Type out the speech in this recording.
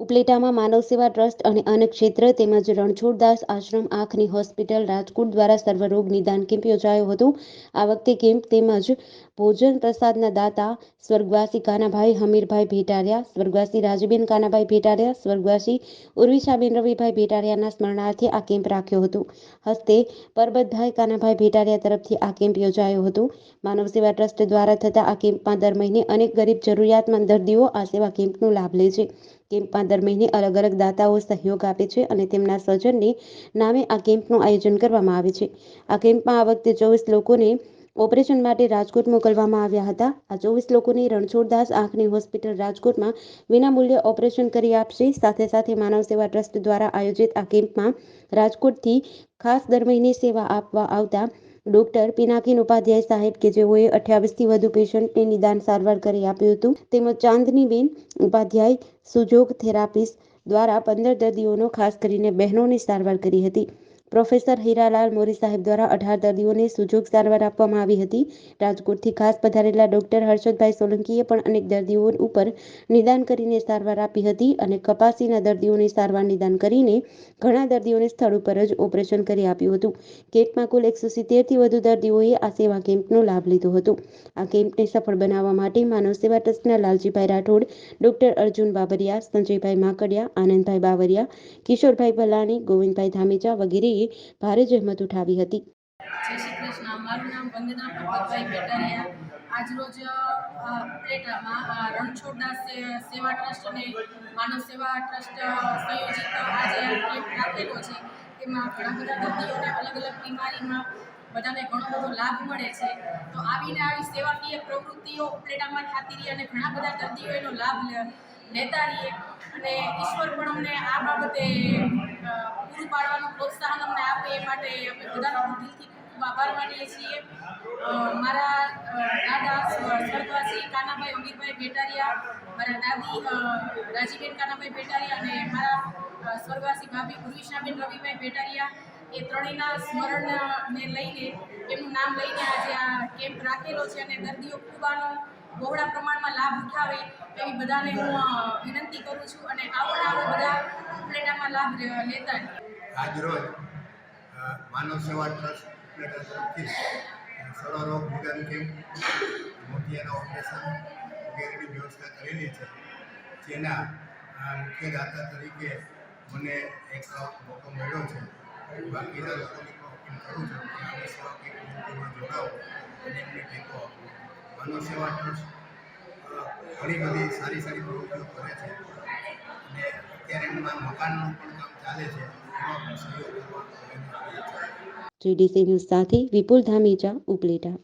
ઉપલેટામાં માનવ સેવા ટ્રસ્ટ અને અન્ન ક્ષેત્ર તેમજ રણછોડદાસ આશ્રમ આંખની હોસ્પિટલ રાજકોટ દ્વારા સર્વરોગ નિદાન કેમ્પ યોજાયો હતો. આ વખતે કેમ્પ તેમજ ભોજન પ્રસાદના દાતા સ્વર્ગવાસી કાનાભાઈ હમીરભાઈ ભેટારિયા, સ્વર્ગવાસી રાજબેન કાનાભાઈ ભેટારિયા, સ્વર્ગવાસી ઉર્વિશાબેન રવિભાઈ ભેટારિયાના સ્મરણાર્થે આ કેમ્પ રાખ્યો હતો. હસ્તે પરબતભાઈ કાનાભાઈ ભેટારિયા તરફથી આ કેમ્પ યોજાયો હતો. માનવ સેવા ટ્રસ્ટ દ્વારા થતા આ કેમ્પમાં દર મહિને અનેક ગરીબ જરૂરિયાતમંદ દર્દીઓ આ સેવા કેમ્પનો લાભ લે છે. કેમ્પમાં દર મહિને અલગ અલગ દાતાઓ સહયોગ આપે છે અને તેમના સ્વજનને નામે આ કેમ્પનું આયોજન કરવામાં આવે છે. આ કેમ્પમાં આ વખતે ચોવીસ લોકોને ઓપરેશન માટે રાજકોટ મોકલવામાં આવ્યા હતા. આ ચોવીસ લોકોને રણછોડદાસ આંખની હોસ્પિટલ રાજકોટમાં વિનામૂલ્યે ઓપરેશન કરી આપશે. સાથે સાથે માનવ સેવા ટ્રસ્ટ દ્વારા આયોજિત આ કેમ્પમાં રાજકોટથી ખાસ દર મહિને સેવા આપવા આવતા ડોક્ટર પિનાકીન ઉપાધ્યાય સાહેબ કે જેઓએ અઠ્યાવીસથી વધુ પેશન્ટને નિદાન સારવાર કરી આપ્યું હતું, તેમજ ચાંદનીબેન ઉપાધ્યાય સુજોગ થેરાપિસ્ટ દ્વારા પંદર દર્દીઓનો ખાસ કરીને બહેનોની સારવાર કરી હતી. પ્રોફેસર હીરાલાલ મોરી સાહેબ દ્વારા અઢાર દર્દીઓને સુજોગ સારવાર આપવામાં આવી હતી. રાજકોટથી ખાસ પધારેલા ડોક્ટર હર્ષદભાઈ સોલંકીએ પણ અનેક દર્દીઓ ઉપર નિદાન કરીને સારવાર આપી હતી અને કપાસીના દર્દીઓની સારવાર નિદાન કરીને ઘણા દર્દીઓને સ્થળ ઉપર જ ઓપરેશન કરી આપ્યું હતું. કેમ્પમાં કુલ એકસો સિત્તેરથી વધુ દર્દીઓએ આ સેવા કેમ્પનો લાભ લીધો હતો. આ કેમ્પને સફળ બનાવવા માટે માનવ સેવા ટ્રસ્ટના લાલજીભાઈ રાઠોડ, ડોક્ટર અર્જુન બાબરિયા, સંજયભાઈ માકડિયા, આનંદભાઈ બાવરિયા, કિશોરભાઈ ભલાણી, ગોવિંદભાઈ ધામેચા વગેરેએ ભારે જહેમત ઉઠાવી હતી. જય શ્રી કૃષ્ણ. મારું નામ વંદના પરબતભાઈ બેટારિયા આજરોજ અ, ઉપલેટામાં રણછોડદાસ સેવા ટ્રસ્ટ અને માનવ સેવા ટ્રસ્ટ સંયોજિત આજે રાખેલો છે. એમાં ઘણા બધા દર્દીઓને અલગ અલગ બીમારીમાં બધાને ઘણો બધો લાભ મળે છે. તો આવીને આવી સેવાકીય પ્રવૃત્તિઓ ઉપલેટામાં થતી રહી અને ઘણા બધા દર્દીઓ એનો લાભ લેતા રહીએ અને ઈશ્વર પણ અમને આ બાબતે પૂરું પાડવાનું પ્રોત્સાહન અમને આપે એ માટે અમે બધાનો દિલથી ખૂબ આભાર માનીએ છીએ. મારા દાદા સ્વ- સ્વર્ગવાસી કાનાભાઈ અમીરભાઈ ભેટારિયા મારા દાદી રાજીબેન કાનાભાઈ ભેટારિયા અને મારા સ્વર્ગવાસી ભાભી ગુરવિશાબેન રવિભાઈ ભેટારિયા એ ત્રણેયના સ્મરણને લઈને, એમનું નામ લઈને આજે આ કેમ્પ રાખેલો છે અને દર્દીઓ ખૂબ આનો બહોળા પ્રમાણમાં લાભ ઉઠાવે એવી બધાને હું વિનંતી કરું છું અને આવો ને આવો બધા ઉપલેટામાં લાભ લેતા આજરોજ માનવ સેવા ટ્રસ્ટ ઉપલેટા તરફથી સર્વરોગ નિદાન કેમ્પ મોતિયાના ઓપરેશન વગેરેની વ્યવસ્થા કરેલી છે, જેના મુખ્ય દાતા તરીકે મને એક મોકો મળ્યો છે. બાકીના લોકોને પણ કે આવી સેવા કેમ્પમાં માનવ સેવા ટ્રસ્ટ ઘણી બધી સારી સારી પ્રવૃત્તિઓ કરે છે. અને અત્યારે એમના મકાનનું પણ કામ ચાલે છે. એમાં પણ સહયોગ કરવા જીડીસી ન્યૂઝ સાથે વિપુલ ધામેચા ઉપલેટા.